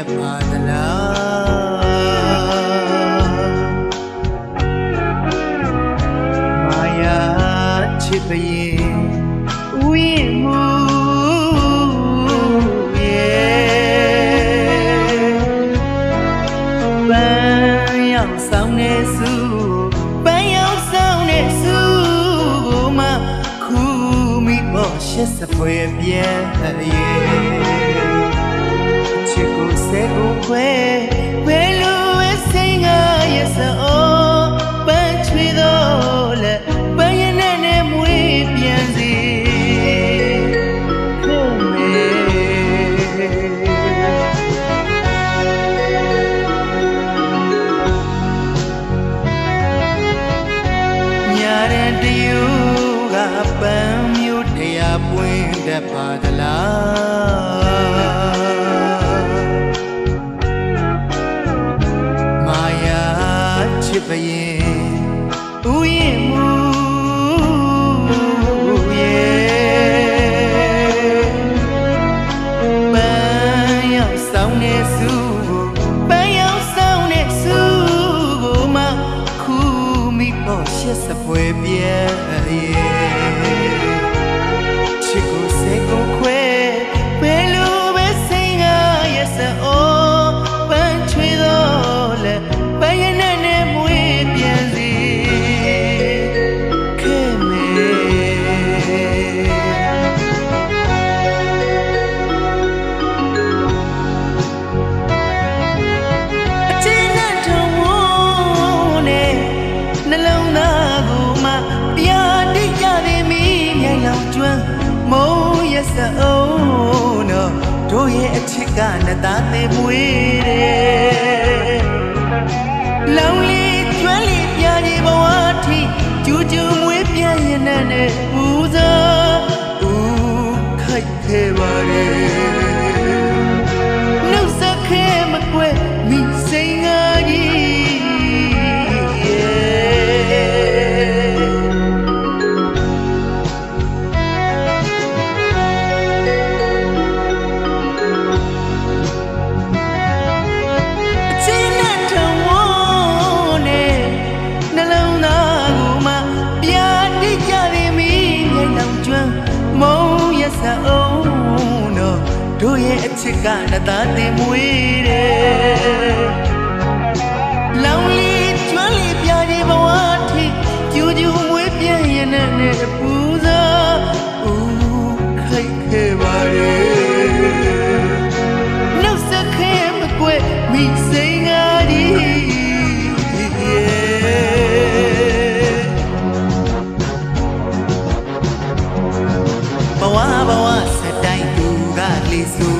တ်ပါသလားမာယာချစ်ပရင်ဝိမှုရဲ့ပန်းရောက်ဆောင်နေစုပန်းရောက်ဆောင်နေစုကိုမှခုမိပေါ်ရှစ်စပွဲပြန်ရဲ့ ချစ်ကိုစဲကိုခွဲဘယ်လိုဝဲစိန်ကရဲ့စောပန်းချွေတော့လက်ပန်းရနဲ့နဲ့မွေးပြန်စီခုမေညာတဲ့တယူကပန်းမျိုးတရားပွင့်တတ်ပါသလား ချစ်ပရင်ဥယျင်မှုရဲ့ပန်းရောက်ဆောင်နေစုပန်းရောက်ဆောင်နေစုကိုမှခုမိပေါ်ရှစ်စပွဲပြဲရဲ့ စအောင်တော့တို့ရဲ့အချစ်ကနသားသေးမွေးတယ်လောင်လီကျွမ်းလီပြာကြီးဘဝထိကျူးကျူးမွေးပြန်ရင်နဲ့ပူဇော်ဦးခိုက်ခဲ့ပါရဲ့ အောင်တော့တို့ရဲ့အချစ်ကနသားတင်မွေးတယ်လောင်လီကျွမ်းလီပြာကြီးဘဝထိကျူးကျူးမွေးပြင်းရင်နဲ့ပူဇော်ဦးခိုက်ခဲ့ပါရဲ့နှုတ်ဆက်ခဲမကွဲမိစိန်ငါကြီး feliz.